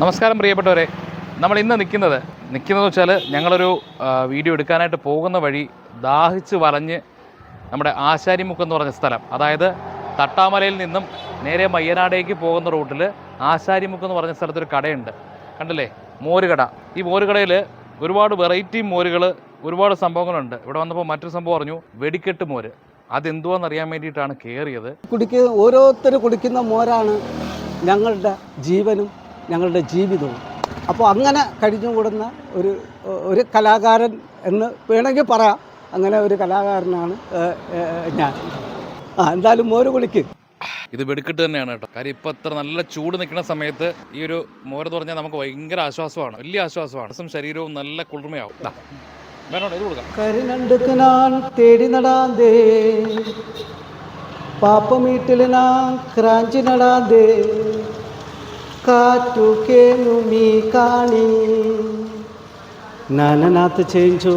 നമസ്കാരം പ്രിയപ്പെട്ടവരെ. നമ്മൾ ഇന്ന് നിൽക്കുന്നത് നിൽക്കുന്നത് വെച്ചാൽ ഞങ്ങളൊരു വീഡിയോ എടുക്കാനായിട്ട് പോകുന്ന വഴി ദാഹിച്ച് വലഞ്ഞ് നമ്മുടെ ആശാരിമുക്ക് എന്ന് പറഞ്ഞ സ്ഥലം. അതായത് തട്ടാമലയിൽ നിന്നും നേരെ മയ്യനാടേക്ക് പോകുന്ന റൂട്ടിൽ ആശാരിമുക്ക് എന്ന് പറഞ്ഞ സ്ഥലത്തൊരു കടയുണ്ട്. കണ്ടില്ലേ? മോരുകട. ഈ മോരുകടയിൽ ഒരുപാട് വെറൈറ്റി മോരുകൾ ഒരുപാട് സംഭവങ്ങളുണ്ട്. ഇവിടെ വന്നപ്പോൾ മറ്റൊരു സംഭവം പറഞ്ഞു വെടിക്കെട്ട് മോര്. അതെന്തുവാന്ന് അറിയാൻ വേണ്ടിയിട്ടാണ് കയറിയത് കുടിക്കുന്ന ഓരോരുത്തർ കുടിക്കുന്ന മോരാണ് ഞങ്ങളുടെ ജീവനും ഞങ്ങളുടെ ജീവിതവും. അപ്പോൾ അങ്ങനെ കഴിഞ്ഞുകൂടുന്ന ഒരു ഒരു കലാകാരൻ എന്ന് വേണമെങ്കിൽ പറയാം. അങ്ങനെ ഒരു കലാകാരനാണ് ഞാൻ. ആ എന്തായാലും മോര് കുളിക്ക്. ഇത് വെടുക്കിട്ട് തന്നെയാണ് കേട്ടോ. കാര്യം ഇപ്പം അത്ര നല്ല ചൂട് നിൽക്കുന്ന സമയത്ത് ഈ ഒരു മോരെന്ന് പറഞ്ഞാൽ നമുക്ക് ഭയങ്കര ആശ്വാസമാണ്. വലിയ ആശ്വാസമാണ്. ശരീരവും നല്ല കുളിർമയാവും. കരിനണ്ടുക്ക് തേടി നടാന്തേ. പാപ്പമീട്ടിൽ ഞാൻ ക്രാഞ്ചി നടാന്തേ. കാറ്റു കേനു മീ കാണി. നാനനാത്ത് ചേഞ്ചോ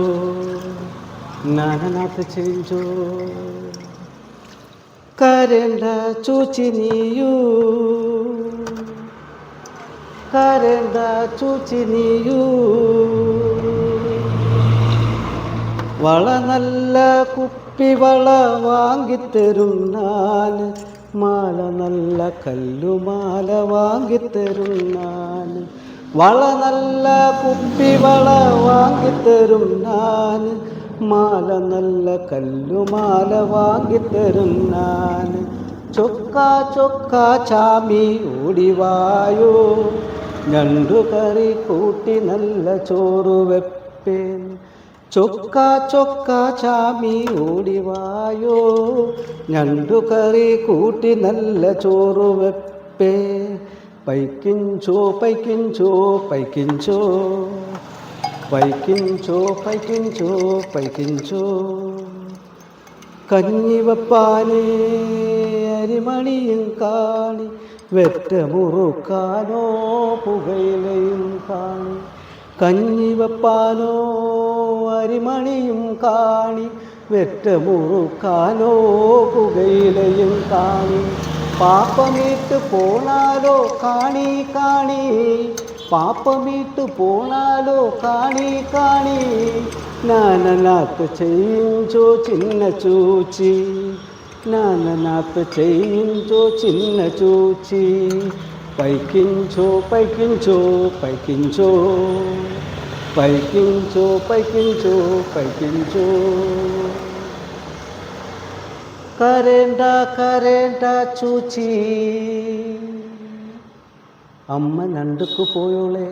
നാനനാത്ത് ചേഞ്ചോ. കരണ്ട ചൂച്ചി നീയൂ കരണ്ട ചൂച്ചി നീയൂ. വള നല്ല കുപ്പി വള വാങ്ങിത്തരും ഞാൻ മാല നല്ല കല്ലുമാല വാങ്ങിത്തരും ഞാൻ. വള നല്ല കുപ്പിവള വാങ്ങിത്തരും ഞാൻ. മാല നല്ല കല്ലുമാല വാങ്ങിത്തരും ഞാൻ. ചൊക്ക ചൊക്ക ചാമി ഓടിവായോ ഞണ്ടു കറി കൂട്ടി നല്ല ചോറ് വെപ്പേൻ. ചൊക്ക ചൊക്ക ചാമി ഓടിവായോ ഞണ്ടു കറി കൂട്ടി നല്ല ചോറ് വെപ്പേ. പൈക്കിഞ്ചോ പൈക്കിഞ്ചോ പൈക്കിഞ്ചോ. പൈക്കിഞ്ചോ പൈക്കിഞ്ചോ പൈക്കിഞ്ചോ. കഞ്ഞിവപ്പാനേ അരിമണിയും കാണി. വെറ്റ മുറുക്കാനോ പുകയിലയും കാണി. കഞ്ഞിവപ്പാനോ അരിമണിയും കാണി വെറ്റ മുറുക്കാനോ പുകയിലയും കാണി പാപ്പമീട്ട് പോണാലോ കാണി കാണി പാപ്പമീട്ട് പോണാലോ കാണി കാണി నాననాథ్ చేయించో చిన్న చూచి నాననాథ్ చేయించో చిన్న చూచి పైకించో పైకించో పైకించో పైకించో పైకించో పైకించో కరేంట కరేంట చూచి അമ്മ നണ്ടുക്ക് പോയോളെ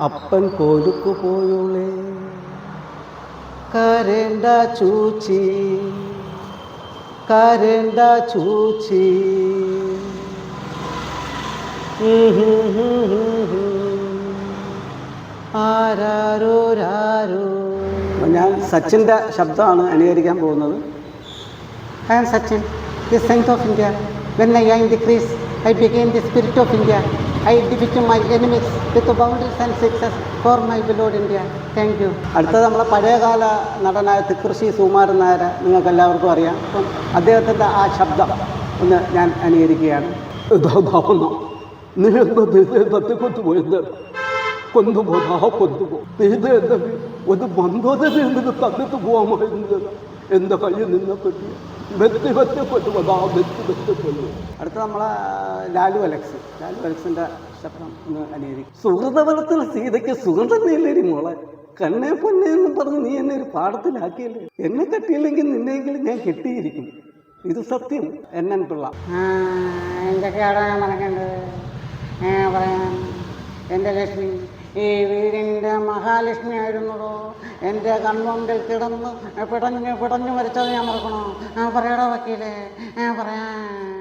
അപ്പൻ കോലുക്ക് പോയോളെ കരണ്ട ചൂച്ചി കരണ്ട ചൂച്ചി ആരാരോരാരോ അപ്പം ഞാൻ സച്ചിന്റെ ശബ്ദമാണ് അനുകരിക്കാൻ പോകുന്നത്. I am Sachin the sense of India when I I the crease I begin the spirit of India I defeat my enemies with boundary and success for my beloved India thank you അടുത്തത് നമ്മളെ പഴയകാല നടനായ തൃക്കൃഷി സുമാരൻ നായര് നിങ്ങൾക്ക് എല്ലാവർക്കും അറിയാം. അപ്പം അദ്ദേഹത്തിന്റെ ആ ശബ്ദം ഒന്ന് ഞാൻ അനുകരിക്കുകയാണ്. നിങ്ങൾ തത്തിക്കൊത്തു പോയി കൊണ്ടുപോതാ കൊണ്ടുപോ നീ ഇത് എന്താ ഒരു മന്ദോദര എന്നിട്ട് തന്നിട്ട് പോകാമായിരുന്നില്ല എന്റെ കയ്യിൽ നിന്നെ പറ്റി വെത്തി വെത്തി കൊണ്ടുപോതാ വെത്തി വെത്തി കൊണ്ടു അടുത്ത നമ്മളെ ലാലു അലക്സ്. ലാലു അലക്സിന്റെ ശബ്ദം ഒന്ന് അനുകരിക്കും സുഹൃതബലത്തിൽ സീതയ്ക്ക് സുഗന്ധമില്ലേടി മോളെ. കണ്ണേ പൊന്നെ എന്ന് പറഞ്ഞ് നീ എന്നെ ഒരു പാടത്തിലാക്കിയല്ലേ എന്നെ കെട്ടിയില്ലെങ്കിൽ നിന്നെങ്കിലും ഞാൻ കെട്ടിയിരിക്കും. ഇത് സത്യം. എന്നൻ പിള്ള. എന്തൊക്കെയാണ് ഞാൻ പറയാം എന്റെ ലക്ഷ്മി? ഈ വീടിന്റെ മഹാലക്ഷ്മി ആയിരുന്നതോ എന്റെ കൺമുമ്പിൽ കിടന്ന് പിടഞ്ഞ് പിടഞ്ഞു മരിച്ചത് ഞാൻ മറക്കണോ? പറയടാ വക്കീലേ. പറയാം.